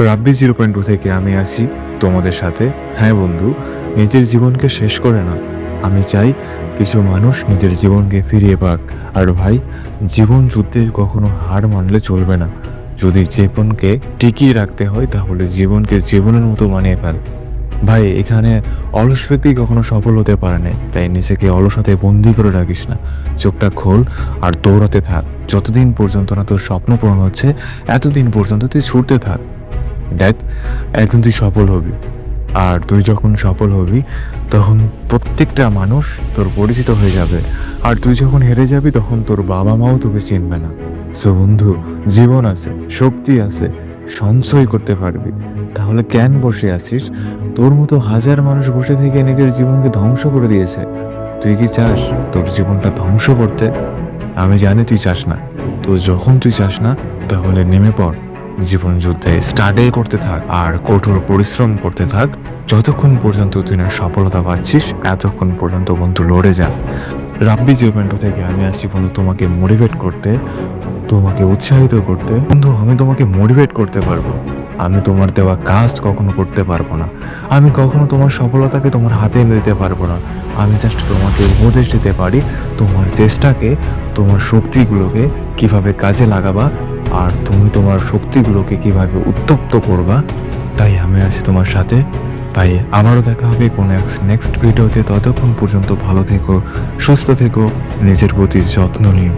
রাব্বি zero point two থেকে আমি আছি তোমাদের সাথে। হ্যাঁ বন্ধু, নিজের জীবনকে শেষ করে না। আমি চাই কিছু মানুষ নিজের জীবনকে ফিরিয়ে পাক। আর ভাই, জীবন যুদ্ধে কখনো হার মানলে চলবে না। যদি জীবনকে টিকিয়ে রাখতে হয়, তাহলে জীবনকে জীবনের মতো মানিয়ে ফেল। ভাই, এখানে অলস ব্যক্তি কখনো সফল হতে পারে না। তাই নিজেকে অলসতে বন্দি করে রাখিস না। চোখটা খোল আর দৌড়াতে থাক। যতদিন পর্যন্ত না তোর স্বপ্ন পূরণ হচ্ছে, এতদিন পর্যন্ত তুই ছুটতে থাক। দেখ একদিন তুই সফল হবি। আর তুই যখন সফল হবি, তখন প্রত্যেকটা মানুষ তোর পরিচিত হয়ে যাবে। আর তুই যখন হেরে যাবি, তখন তোর বাবা মাও তোকে চিনবে না। সো বন্ধু, জীবন আছে, শক্তি আছে, সঞ্চয় করতে পারবি। তাহলে কেন বসে আছিস? তোর মতো হাজার মানুষ বসে থেকে নিজের জীবনকে ধ্বংস করে দিয়েছে। তুই কি চাস তোর জীবনটা ধ্বংস করতে? আমি জানি তুই চাস না। তো যখন তুই চাস না, তাহলে নেমে পড়। জীবন যুদ্ধে স্টাডি করতে থাক আর কঠোর পরিশ্রম করতে থাক, যতক্ষণ পর্যন্ত তুই না সফলতা পাচ্ছিস, এতক্ষণ পর্যন্ত বন্ধু লড়ে যা। রাব্বি জিওপেন্টো থেকে আমি আসছি বন্ধু, তোমাকে মোটিভেট করতে, তোমাকে উৎসাহিত করতে, বন্ধু, আমি তোমাকে মোটিভেট করতে পারব। আমি তোমার দেওয়া কাজ কখনো করতে পারব না। আমি কখনো তোমার সফলতাকে তোমার হাতে এনে দিতে পারব না। আমি জাস্ট তোমাকে উপদেশ দিতে পারি, তোমার চেষ্টাকে, তোমার শক্তিগুলোকে কীভাবে কাজে লাগাবা আর তুমি তোমার শক্তিগুলোকে কীভাবে উত্তপ্ত করবা, তাই আমি আছি তোমার সাথে। তাই আবারও দেখা হবে কোন এক নেক্সট ভিডিওতে ততক্ষণ পর্যন্ত ভালো থেকো, সুস্থ থেকো, নিজের প্রতি যত্ন নিও।